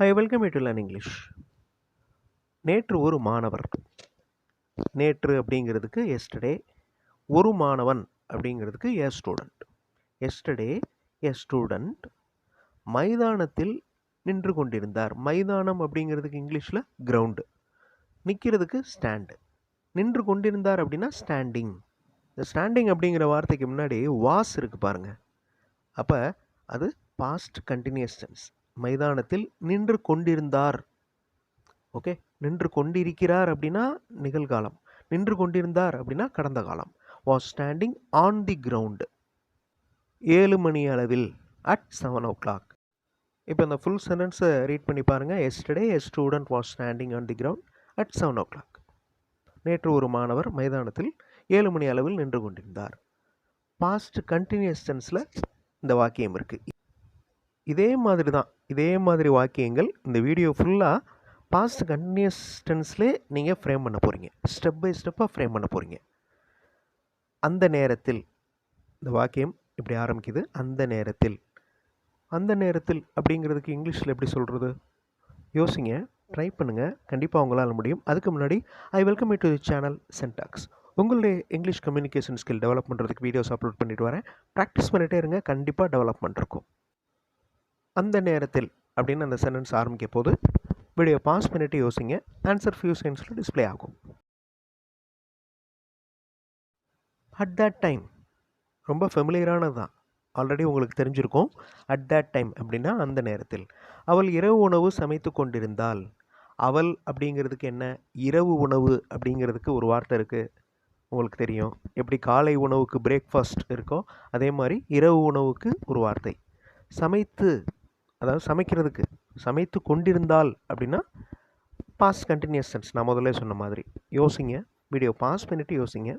Hi welcome to learn English நேற்று ஒரு மாணவர். நேற்று அப்படிங்கிறதுக்கு எஸ்டர்டே ஒரு மாணவன் அப்படிங்கிறதுக்கு a student yesterday a student மைதானத்தில் நின்று கொண்டிருந்தார். மைதானம் அப்படிங்கிறதுக்கு இங்கிலீஷில் கிரவுண்டு நிற்கிறதுக்கு ஸ்டாண்டு நின்று கொண்டிருந்தார் அப்படின்னா ஸ்டாண்டிங் இந்த ஸ்டாண்டிங் அப்படிங்கிற வார்த்தைக்கு முன்னாடி வாஸ் இருக்குது பாருங்கள் அப்போ அது பாஸ்ட் கண்டினியூஸ் டென்ஸ் மைதானத்தில் நின்று கொண்டிருந்தார். ஓகே நின்று கொண்டிருக்கிறார் அப்படின்னா நிகழ்காலம். நின்று கொண்டிருந்தார் அப்படின்னா கடந்த காலம். Was standing on the ground ஏழு மணி அளவில் அட் செவன் ஓ கிளாக் இப்போ இந்த ஃபுல் சென்டென்ஸை ரீட் பண்ணி பாருங்கள் yesterday a student was standing on the ground at seven o'clock நேற்று ஒரு மாணவர் மைதானத்தில் ஏழு மணி அளவில் நின்று கொண்டிருந்தார். பாஸ்ட் கண்டினியூஸ் டென்ஸில் இந்த வாக்கியம் இருக்குது இதே மாதிரி தான் இதே மாதிரி வாக்கியங்கள் இந்த வீடியோ ஃபுல்லாக பாஸ்ட் கண்டினியூஸ் டென்ஸ்லேயே நீங்கள் ஃப்ரேம் பண்ண போகிறீங்க ஸ்டெப் பை ஸ்டெப்பாக ஃப்ரேம் பண்ண போகிறீங்க அந்த நேரத்தில் இந்த வாக்கியம் இப்படி ஆரம்பிக்குது. அந்த நேரத்தில் அந்த நேரத்தில் அப்படிங்கிறதுக்கு இங்கிலீஷில் எப்படி சொல்கிறது யோசிங்க ட்ரை பண்ணுங்கள் கண்டிப்பாக உங்களால் முடியும். அதுக்கு முன்னாடி I welcome to the channel சென்டாக்ஸ் உங்களுடைய இங்கிலீஷ் கம்யூனிகேஷன் ஸ்கில் டெவலப் பண்ணுறதுக்கு வீடியோஸ் அப்லோட் பண்ணிட்டு வரேன். ப்ராக்டிஸ் பண்ணிகிட்டே இருங்க. கண்டிப்பாக டெவலப்மெண்ட் இருக்கும். அந்த நேரத்தில் அப்படின்னு அந்த சென்டென்ஸ் ஆரம்பிக்க போது வீடியோ பாஸ் பண்ணிட்டு யோசிங்க. ஆன்சர் ஃபியூ செகண்ட்ஸில் டிஸ்பிளே ஆகும். அட் தட் டைம் ரொம்ப ஃபெமிலியரானது தான் ஆல்ரெடி உங்களுக்கு தெரிஞ்சிருக்கும். அட் தட் டைம் அப்படின்னா அந்த நேரத்தில். அவள் இரவு உணவு சமைத்து கொண்டிருந்தாள் அவள் அப்படிங்கிறதுக்கு என்ன? இரவு உணவு அப்படிங்கிறதுக்கு ஒரு வார்த்தை இருக்குது உங்களுக்கு தெரியும். எப்படி காலை உணவுக்கு பிரேக்ஃபாஸ்ட் இருக்கோ அதே மாதிரி இரவு உணவுக்கு ஒரு வார்த்தை. சமைத்து அதாவது சமைக்கிறதுக்கு சமைத்து கொண்டிருந்தால் அப்படின்னா பாஸ் கண்டினியூஸ் சென்ஸ் நான் முதல்ல சொன்ன மாதிரி. யோசிங்க. வீடியோ பாஸ் பண்ணிவிட்டு யோசிங்க.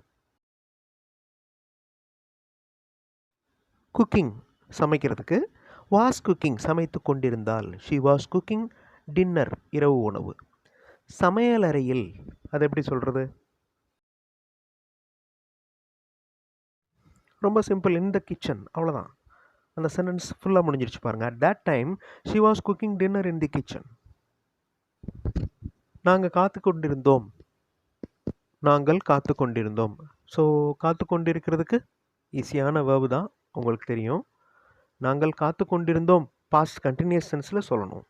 குக்கிங் சமைக்கிறதுக்கு வாஸ் குக்கிங் சமைத்து கொண்டிருந்தால் ஷி வாஸ் குக்கிங் டின்னர் இரவு உணவு. சமையலறையில் அது எப்படி சொல்கிறது ரொம்ப சிம்பிள் இன் த கிச்சன் அவ்வளோதான் அந்த சென்டென்ஸ் ஃபுல்லாக முடிஞ்சிருச்சு பாருங்கள் at that time she was cooking dinner in the kitchen நாங்கள் காத்து கொண்டிருந்தோம். நாங்கள் காத்து கொண்டிருந்தோம். ஸோ காத்து கொண்டிருக்கிறதுக்கு ஈஸியான வேர்வு தான் உங்களுக்கு தெரியும். நாங்கள் காத்து கொண்டிருந்தோம். பாஸ்ட் கண்டினியூஸ் சென்ஸில் சொல்லணும்.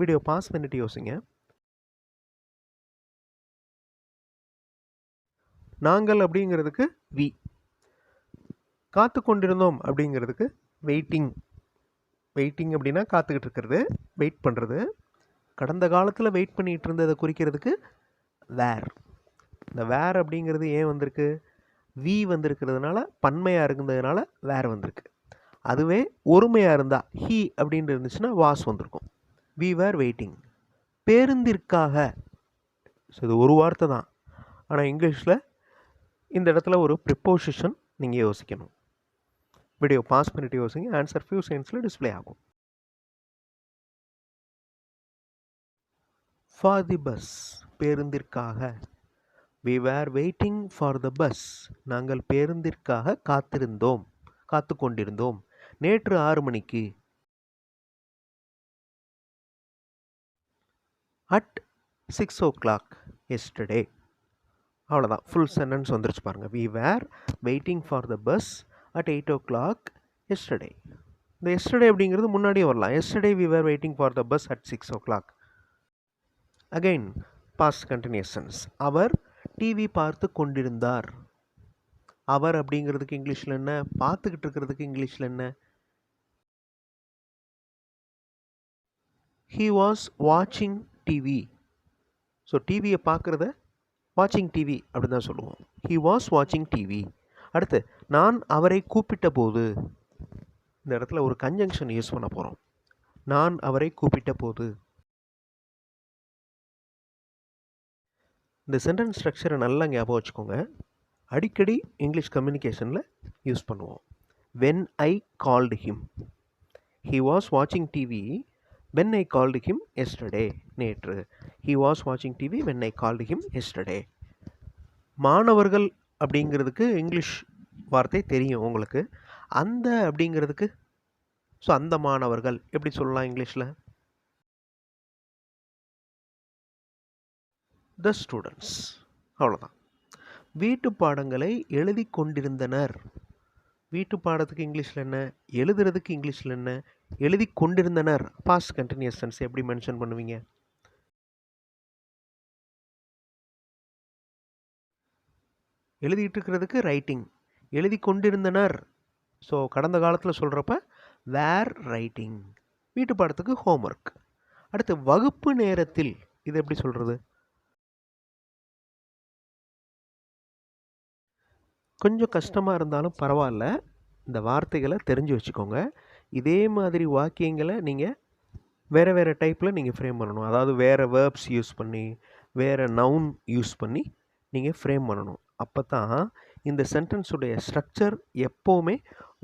வீடியோ பாஸ் பண்ணிட்டு யோசிங்க. நாங்கள் அப்படிங்கிறதுக்கு வி காத்து கொண்டிருந்தோம் அப்படிங்கிறதுக்கு வெயிட்டிங் வெயிட்டிங் அப்படின்னா காத்துக்கிட்டு இருக்கிறது வெயிட் பண்ணுறது கடந்த காலத்தில் வெயிட் பண்ணிகிட்டு இருந்ததை குறிக்கிறதுக்கு வேர் இந்த வேர் அப்படிங்கிறது ஏன் வந்திருக்கு? வி வந்திருக்கிறதுனால பன்மையாக இருந்ததுனால வேர் வந்திருக்கு. அதுவே ஒருமையாக இருந்தால் ஹீ அப்படின்ட்டு இருந்துச்சுன்னா வாஸ் வந்திருக்கும். வி வேர் வெயிட்டிங் பேருந்திற்காக. ஸோ இது ஒரு வார்த்தை தான். ஆனால் இங்கிலீஷில் இந்த இடத்துல ஒரு ப்ரிப்போசிஷன் நீங்கள் யோசிக்கணும். வீடியோ பாஸ் பண்ணிட்டு யோசிங்க ஆன்சர் ஃபியூ செகண்ட்ஸில் டிஸ்பிளே ஆகும். For the bus பேருந்திற்காக. We were waiting for the bus நாங்கள் பேருந்திற்காக காத்திருந்தோம் காத்து கொண்டிருந்தோம். நேற்று ஆறு மணிக்கு. At six o'clock yesterday அவ்வளோதான் ஃபுல் சென்டென்ஸ் வந்துருச்சு பாருங்கள் we were waiting for the bus at eight o'clock yesterday இந்த எஸ்டர்டே அப்படிங்கிறது முன்னாடியே வரலாம். Yesterday we were waiting for the bus at six o'clock again past continuous our TV பார்த்து கொண்டிருந்தார். அவர் அப்படிங்கிறதுக்கு இங்கிலீஷில் என்ன? பார்த்துக்கிட்டு இருக்கிறதுக்கு இங்கிலீஷில் என்ன? ஹீ வாஸ் வாட்சிங் டிவி ஸோ டிவியை பார்க்குறத வாட்சிங் டிவி அப்படின்னு தான் சொல்லுவோம். ஹி வாஸ் வாட்சிங் டிவி அடுத்து நான் அவரை கூப்பிட்ட போது இந்த இடத்துல ஒரு கன்ஜங்ஷன் யூஸ் பண்ண போகிறோம் நான் அவரை கூப்பிட்ட போது இந்த சென்டென்ஸ் ஸ்ட்ரக்சரை நல்லா ஞாபகம் வச்சுக்கோங்க. அடிக்கடி இங்கிலீஷ் கம்யூனிகேஷனில் யூஸ் பண்ணுவோம். When I called him he was வாட்சிங் TV when I called him yesterday நேற்று. ஹி வாஸ் வாட்சிங் TV when I called him yesterday மாணவர்கள் அப்படிங்கிறதுக்கு இங்கிலீஷ் வார்த்தை தெரியும் உங்களுக்கு. அந்த அப்படிங்கிறதுக்கு ஸோ அந்த மாணவர்கள் எப்படி சொல்லலாம் இங்கிலீஷில்? த ஸ்டூடெண்ட்ஸ் அவ்வளோதான் வீட்டு பாடங்களை எழுதி கொண்டிருந்தனர். வீட்டு பாடத்துக்கு இங்கிலீஷில் என்ன? எழுதுறதுக்கு இங்கிலீஷில் என்ன? எழுதி கொண்டிருந்தனர். பாஸ்ட் கண்டினியூஸ் சென்ஸ் எப்படி மென்ஷன் பண்ணுவீங்க? எழுதிட்டு இருக்கிறதுக்கு ரைட்டிங் எழுதி கொண்டிருந்தனர். ஸோ கடந்த காலத்தில் சொல்கிறப்ப வேர் ரைட்டிங் வீட்டு பாடத்துக்கு ஹோம்ஒர்க் அடுத்து வகுப்பு நேரத்தில் இது எப்படி சொல்கிறது கொஞ்சம் கஷ்டமாக இருந்தாலும் பரவாயில்ல. இந்த வார்த்தைகளை தெரிஞ்சு வச்சுக்கோங்க. இதே மாதிரி வாக்கியங்களை நீங்கள் வேறு வேறு டைப்பில் நீங்கள் ஃப்ரேம் பண்ணணும். அதாவது வேறு வேர்ப்ஸ் யூஸ் பண்ணி வேறு நவுன் யூஸ் பண்ணி நீங்கள் ஃப்ரேம் பண்ணணும். அப்போ தான் இந்த சென்டென்ஸுடைய ஸ்ட்ரக்சர் எப்போவுமே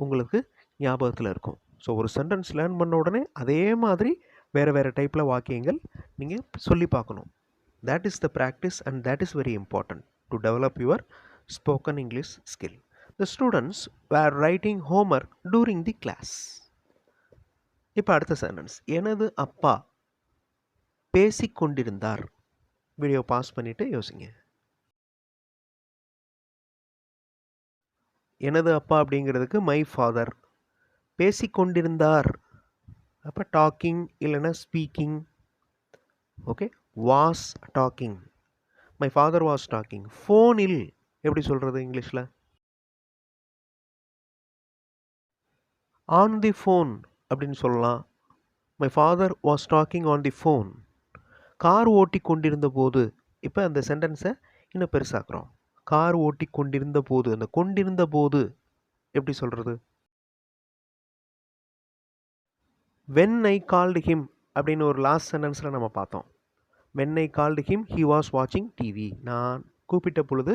உங்களுக்கு ஞாபகத்தில் இருக்கும். ஸோ ஒரு சென்டென்ஸ் லேர்ன் பண்ண உடனே அதே மாதிரி வேறு வேறு டைப்பில் வாக்கியங்கள் நீங்கள் சொல்லி பார்க்கணும். That is the practice and that is very important to develop your spoken English skill the students were writing homework during the class இப்போ அடுத்த சென்டென்ஸ் எனது அப்பா பேசிக்கொண்டிருந்தார் வீடியோ பாஸ் பண்ணிவிட்டு யோசிங்க. எனது அப்பா அப்படிங்கிறதுக்கு மை ஃபாதர் பேசிக்கொண்டிருந்தார் அப்போ டாக்கிங் இல்லைன்னா speaking okay was talking my father was talking ஃபோனில் எப்படி சொல்கிறது இங்கிலீஷில்? ஆன் தி ஃபோன் அப்படின்னு சொல்லலாம். My father was talking on the phone car ஓட்டி கொண்டிருந்த போது இப்போ அந்த சென்டென்ஸை இன்னும் பெருசாக்குறோம். கார் ஓட்டி கொண்டிருந்த போது அந்த கொண்டிருந்த போது எப்படி சொல்கிறது வென் ஐ கால்டு ஹிம் அப்படின்னு ஒரு லாஸ்ட் சென்டென்ஸில் நம்ம பார்த்தோம். When I called him he was வாட்சிங் டிவி நான் கூப்பிட்ட பொழுது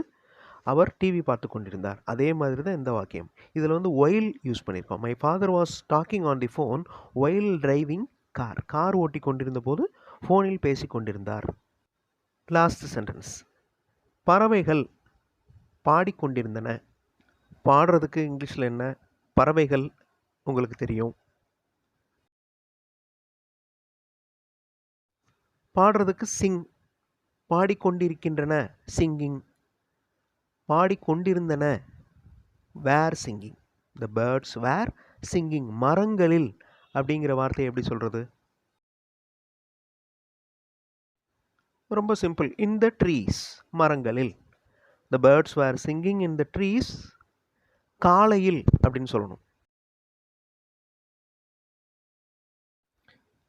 அவர் டிவி பார்த்து கொண்டிருந்தார். அதே மாதிரி தான் இந்த வாக்கியம். இதில் வந்து ஒயில் யூஸ் பண்ணியிருக்கோம். My father was talking on the phone while driving car car ஓட்டி கொண்டிருந்த போது ஃபோனில் பேசி கொண்டிருந்தார். லாஸ்ட் சென்டென்ஸ் பறவைகள் பாடிக்கொண்டிருந்தன. பாடுறதுக்கு இங்கிலீஷில் என்ன? பறவைகள் உங்களுக்கு தெரியும். பாடுறதுக்கு சிங் பாடிக்கொண்டிருக்கின்றன singing பாடிக்கொண்டிருந்தன were singing the birds were singing மரங்களில் அப்படிங்கிற வார்த்தையை எப்படி சொல்கிறது ரொம்ப சிம்பிள் இன் த ட்ரீஸ் மரங்களில். The birds were singing in the trees காலையில் அப்படின்னு சொல்லணும்.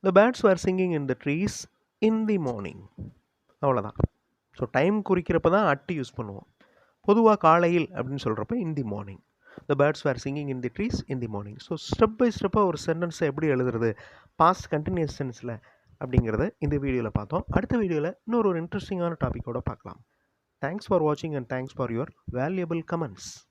The birds were singing in the trees in the morning அவ்வளோதான் ஸோ டைம் குறிக்கிறப்ப தான் அட்டு யூஸ் பண்ணுவோம். பொதுவாக காலையில் அப்படின்னு சொல்கிறப்ப in the morning the birds were singing in the trees in the morning so step by ஸ்டெப்பாக ஒரு சென்டென்ஸை எப்படி எழுதுறது? பாஸ்ட் கண்டினியூஸ் சென்ஸில் அப்படிங்கிறத இந்த வீடியோவில் பார்த்தோம். அடுத்த வீடியோவில் இன்னொரு ஒரு இன்ட்ரெஸ்டிங்கான டாப்பிக்கோடு பார்க்கலாம். Thanks for watching and thanks for your valuable comments.